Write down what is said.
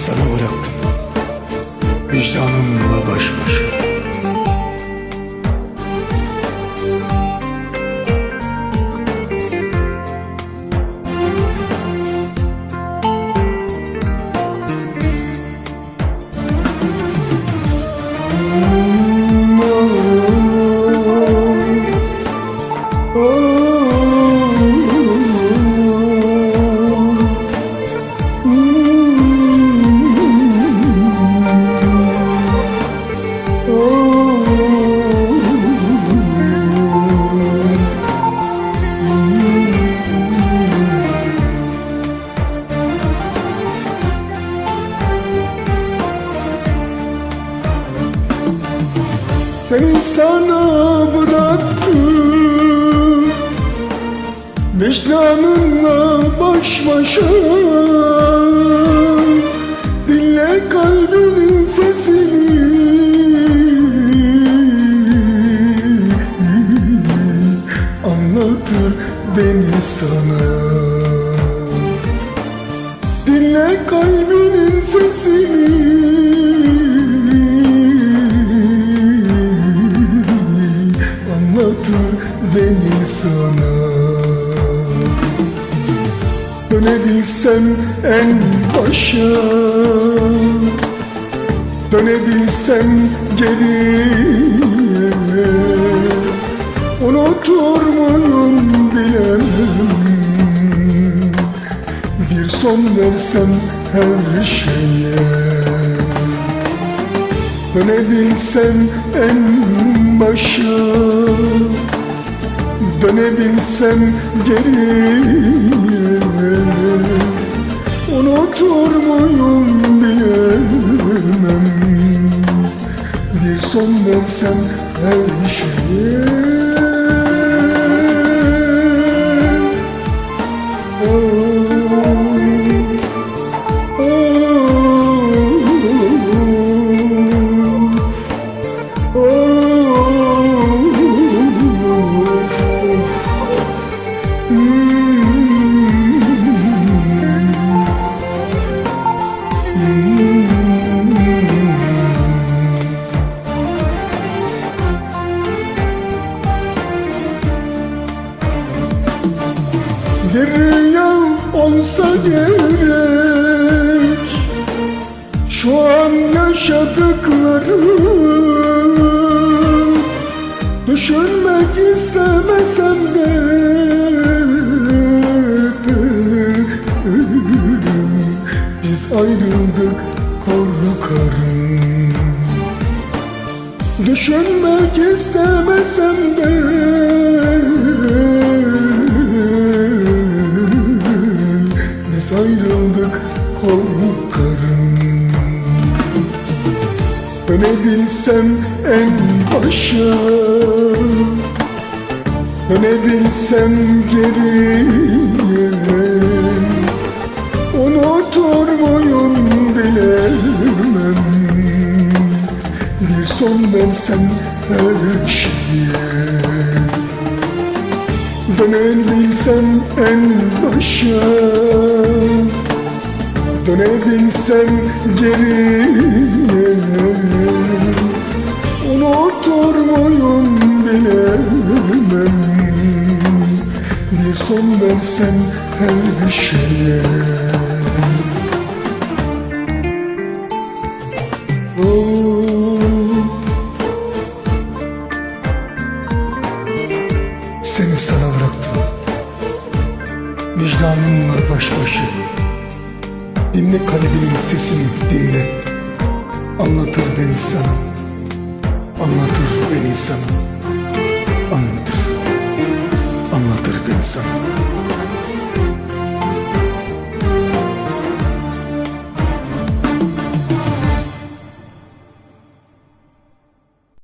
Sana bıraktım. Vicdanımla baş başa Seni sana bıraktım. Vicdanınla baş başa. Dinle kalbinin sesini. Anlatır beni sana. Dinle kalbinin sesini Dönebilsem en başa. Dönebilsem geriye Unutur muyum bilemem. Bir son versem her şeye. Dönebilsem en başa. Dönebilsem geriye Unutur muyum bilemem Bir son versem her şeye Rüya olsa gerek. Şu an yaşadıklarım Düşünmek istemesem de Biz ayrıldık korkarım. Düşünmek istemesem de korkarım Dönebilsem en başa. Dönebilsem geriye Unutur muyum bilemem. Bir son versem her şeye. Dönebilsem en başa Dönebilsem geriye Unutur muyum bilemem. Bir son versem her şeye. Oh. Seni sana bıraktım. Vicdanımla baş başa Dinle kalbimin sesini dinle. Anlatır beni sana. Anlatır beni sana. Anlatır. Anlatır beni sana.